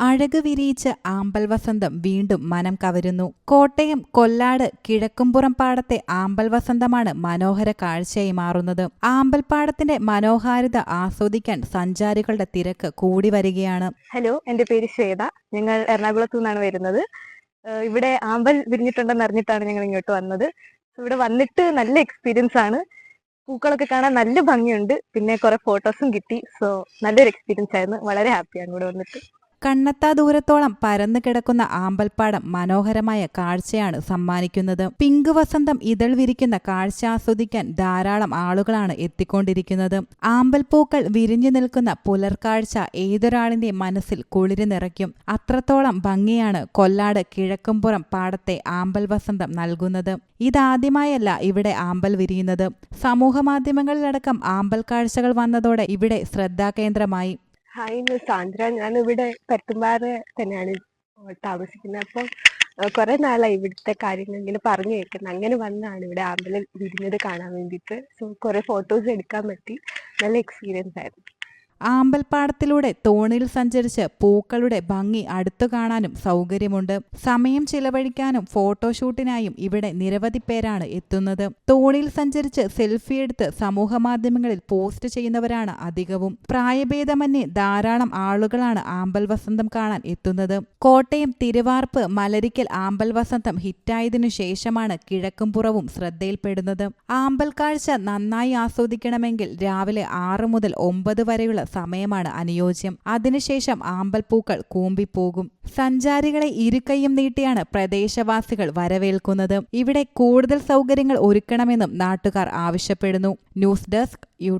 അഴക് വിരിയിച്ച് ആമ്പൽ വസന്തം വീണ്ടും മനം കവരുന്നു. കോട്ടയം കൊല്ലാട് കിഴക്കുംപുറം പാടത്തെ ആമ്പൽ വസന്തമാണ് മനോഹര കാഴ്ചയായി മാറുന്നത്. ആമ്പൽ പാടത്തിന്റെ മനോഹാരിത ആസ്വദിക്കാൻ സഞ്ചാരികളുടെ തിരക്ക് കൂടി വരികയാണ്. ഹലോ എന്റെ പേര് ശ്വേത. ഞങ്ങൾ എറണാകുളത്തു നിന്നാണ് വരുന്നത്. ഇവിടെ ആമ്പൽ വിരിഞ്ഞിട്ടുണ്ടെന്ന് അറിഞ്ഞിട്ടാണ് ഞങ്ങൾ ഇങ്ങോട്ട് വന്നത്. ഇവിടെ വന്നിട്ട് നല്ല എക്സ്പീരിയൻസ് ആണ്. പൂക്കളൊക്കെ കാണാൻ നല്ല ഭംഗിയുണ്ട്. പിന്നെ കുറെ ഫോട്ടോസും കിട്ടി. സോ നല്ലൊരു എക്സ്പീരിയൻസ് ആയിരുന്നു. വളരെ ഹാപ്പിയാണ് ഇവിടെ വന്നിട്ട്. കണ്ണെത്താ ദൂരത്തോളം പരന്നു കിടക്കുന്ന ആമ്പൽപ്പാടം മനോഹരമായ കാഴ്ചയാണ് സമ്മാനിക്കുന്നത്. പിങ്ക് വസന്തം ഇതൾ വിരിക്കുന്ന കാഴ്ച ആസ്വദിക്കാൻ ധാരാളം ആളുകളാണ് എത്തിക്കൊണ്ടിരിക്കുന്നത്. ആമ്പൽപ്പൂക്കൾ വിരിഞ്ഞു നിൽക്കുന്ന പുലർക്കാഴ്ച ഏതൊരാളിന്റെ മനസ്സിൽ കുളിരി നിറയ്ക്കും. അത്രത്തോളം ഭംഗിയാണ് കൊല്ലാട് കിഴക്കുംപുറം പാടത്തെ ആമ്പൽ വസന്തം നൽകുന്നത്. ഇതാദ്യമായല്ല ഇവിടെ ആമ്പൽ വിരിയുന്നത്. സമൂഹമാധ്യമങ്ങളിലടക്കം ആമ്പൽ കാഴ്ചകൾ വന്നതോടെ ഇവിടെ ശ്രദ്ധാകേന്ദ്രമായി. ഹായ് സാന്ദ്ര. ഞാൻ ഇവിടെ പരുത്തുംപാറ തന്നെയാണ് താമസിക്കുന്നത്. അപ്പം കുറെ നാളായി ഇവിടുത്തെ കാര്യങ്ങൾ ഇങ്ങനെ പറഞ്ഞു കേൾക്കുന്നത് അങ്ങനെ വന്നാണ് ഇവിടെ ആമ്പലം വിരിഞ്ഞത് കാണാൻ വേണ്ടിയിട്ട്. സോ കുറെ ഫോട്ടോസ് എടുക്കാൻ പറ്റി. നല്ല എക്സ്പീരിയൻസ് ആയിരുന്നു. ആമ്പൽപ്പാടത്തിലൂടെ തോണിയിൽ സഞ്ചരിച്ച് പൂക്കളുടെ ഭംഗി അടുത്തു കാണാനും സൗകര്യമുണ്ട്. സമയം ചിലവഴിക്കാനും ഫോട്ടോഷൂട്ടിനായും ഇവിടെ നിരവധി പേരാണ് എത്തുന്നത്. തോണിയിൽ സഞ്ചരിച്ച് സെൽഫി എടുത്ത് സമൂഹ മാധ്യമങ്ങളിൽ പോസ്റ്റ് ചെയ്യുന്നവരാണ് അധികവും. പ്രായഭേദമന്യേ ധാരാളം ആളുകളാണ് ആമ്പൽ വസന്തം കാണാൻ എത്തുന്നത്. കോട്ടയം തിരുവാർപ്പ് മലരിക്കൽ ആമ്പൽ വസന്തം ഹിറ്റായതിനു ശേഷമാണ് കിഴക്കുംപുറവും ശ്രദ്ധയിൽപ്പെടുന്നത്. ആമ്പൽ കാഴ്ച നന്നായി ആസ്വദിക്കണമെങ്കിൽ രാവിലെ ആറ് മുതൽ ഒമ്പത് വരെയുള്ള സമയമാണ് അനുയോജ്യം. അതിനുശേഷം ആമ്പൽപ്പൂക്കൾ കൂമ്പിപ്പോകും. സഞ്ചാരികളെ ഇരുകൈയും നീട്ടിയാണ് പ്രദേശവാസികൾ വരവേൽക്കുന്നത്. ഇവിടെ കൂടുതൽ സൗകര്യങ്ങൾ ഒരുക്കണമെന്നും നാട്ടുകാർ ആവശ്യപ്പെടുന്നു. News desk U